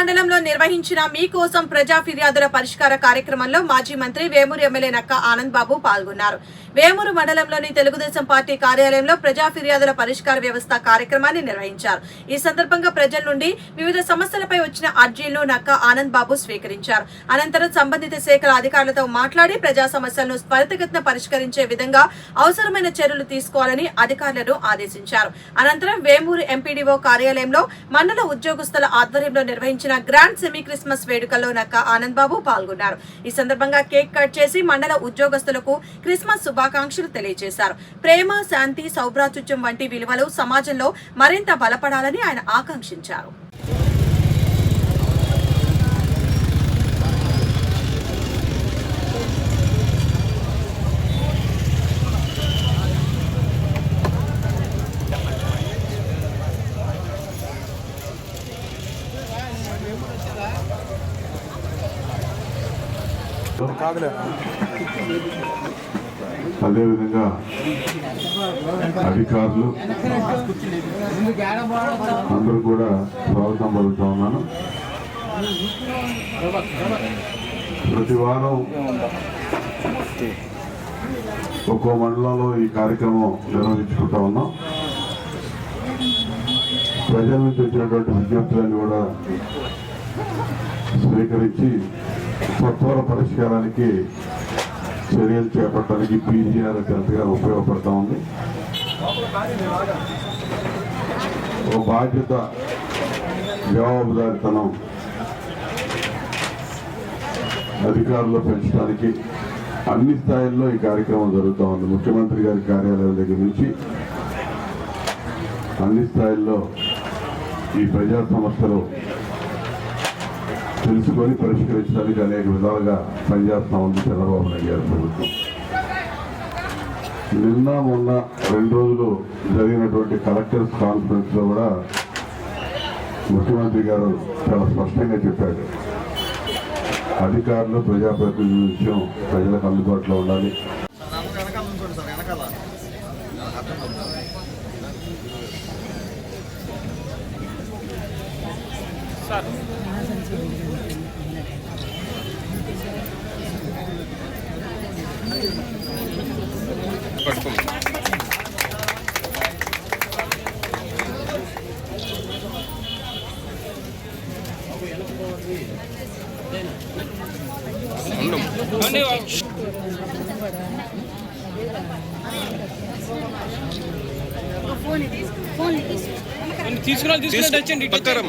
మండలంలో నిర్వహించిన మీకోసం ప్రజా ఫిర్యాదుల పరిష్కార కార్యక్రమంలో మాజీ మంత్రి వేమూరు ఎమ్మెల్యే నక్క ఆనంద్ బాబు పాల్గొన్నారు. వేమూరు మండలంలోని తెలుగుదేశం పార్టీ కార్యాలయంలో ప్రజా ఫిర్యాదుల పరిష్కార వ్యవస్థ కార్యక్రమాన్ని నిర్వహించారు. ఈ సందర్భంగా ప్రజల నుండి వివిధ సమస్యలపై వచ్చిన అర్జీలను నక్క ఆనంద్ బాబు స్వీకరించారు. అనంతరం సంబంధిత శాఖల అధికారులతో మాట్లాడి ప్రజా సమస్యలను త్వరితగతిన పరిష్కరించే విధంగా అవసరమైన చర్యలు తీసుకోవాలని అధికారులను ఆదేశించారు. అనంతరం వేమూరు ఎంపీడీఓ కార్యాలయంలో మండల ఉద్యోగస్తుల ఆధ్వర్యంలో నిర్వహించిన గ్రాండ్ సెమీ క్రిస్మస్ వేడుకల్లో నక్క ఆనంద్ బాబు పాల్గొన్నారు. ఈ సందర్భంగా కేక్ కట్ చేసి మండల ఉద్యోగస్తులకు క్రిస్మస్ శుభాకాంక్షలు తెలియజేశారు. ప్రేమ శాంతి సౌభ్రాతృత్యం వంటి విలువలు సమాజంలో మరింత బలపడాలని ఆయన ఆకాంక్షించారు. అదేవిధంగా అధికారులు అందరూ కూడా స్వాగతం పలుకుతా ఉన్నాను. ప్రతి వారం ఒక్కో మండలంలో ఈ కార్యక్రమం నిర్వహించుకుంటా ఉన్నాం. ప్రజల నుంచి వచ్చినటువంటి విజ్ఞప్తులన్నీ కూడా స్వీకరించి సత్వర పరిష్కారానికి చర్యలు చేపట్టడానికి పీజీఆర్ ఎంతగా ఉపయోగపడతా ఉంది. ఒక బాధ్యత జవాబుదారితనం అధికారులు పెంచడానికి అన్ని స్థాయిల్లో ఈ కార్యక్రమం జరుగుతూ ఉంది. ముఖ్యమంత్రి గారి కార్యాలయం దగ్గర నుంచి అన్ని స్థాయిల్లో ఈ ప్రజా సమస్యలు తెలుసుకొని పరిష్కరించడానికి అనేక విధాలుగా పనిచేస్తా ఉంది చంద్రబాబు నాయుడు గారి ప్రభుత్వం. నిన్న మొన్న రెండు రోజులు జరిగినటువంటి కలెక్టర్స్ కాన్ఫరెన్స్లో కూడా ముఖ్యమంత్రి గారు చాలా స్పష్టంగా చెప్పాడు అధికారులు ప్రజాప్రతినిధుల విషయం ప్రజలకు అందుబాటులో ఉండాలి. సార్. తీసుకురాలి తీసుకురాలి తెచ్చండి ఇటు పక్కరం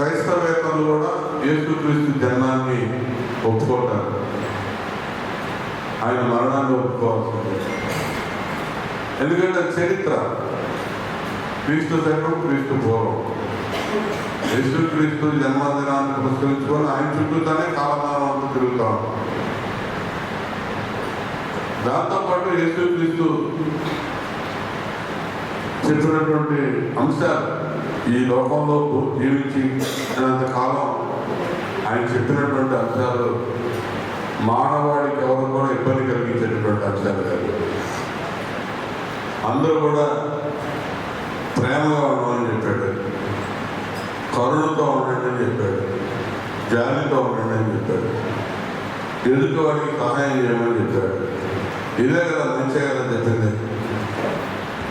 క్రైస్తవేతలు కూడా యేసుక్రీస్తు జన్మాన్ని ఒప్పుకుంటారు. ఆయన మరణాన్ని ఒప్పుకోవాల్సింది. ఎందుకంటే చరిత్ర క్రీస్తు చట్టం క్రీస్తు పూర్వం. యేసుక్రీస్తు జన్మదినాన్ని పురస్కరించుకొని ఆయన చుట్టూతోనే కాలమానం అంతా తిరుగుతాం దాంతోపాటు యేసుక్రీస్తు చెప్పినటువంటి అంశాలు ఈ లోకంలో జీవించి కాలం ఆయన చెప్పినటువంటి అంశాలు మానవాడికి ఎవరు కూడా ఇబ్బంది కలిగించేటటువంటి అంశాలు కాదు. అందరూ కూడా ప్రేమగా ఉండమని చెప్పాడు. కరుణతో ఉండండి అని చెప్పాడు. జాలితో ఉండండి అని చెప్పాడు. ఎదుటి వాడికి సహాయం చేయమని చెప్పాడు. ఇదే కదా మంచిగా కదా చెప్పింది.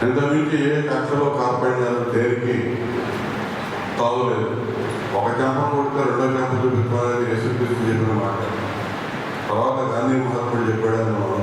ఇంతకుమించి ఏ కక్షలో కాపాడినారో దేనికి చాలలేదు ఒక క్యాంపం కొడితే రెండో క్యాంపం చూపించాలని యేసుక్రీస్తు చెప్పిన మాట. తర్వాత గాంధీ మహాత్ముడు చెప్పాడని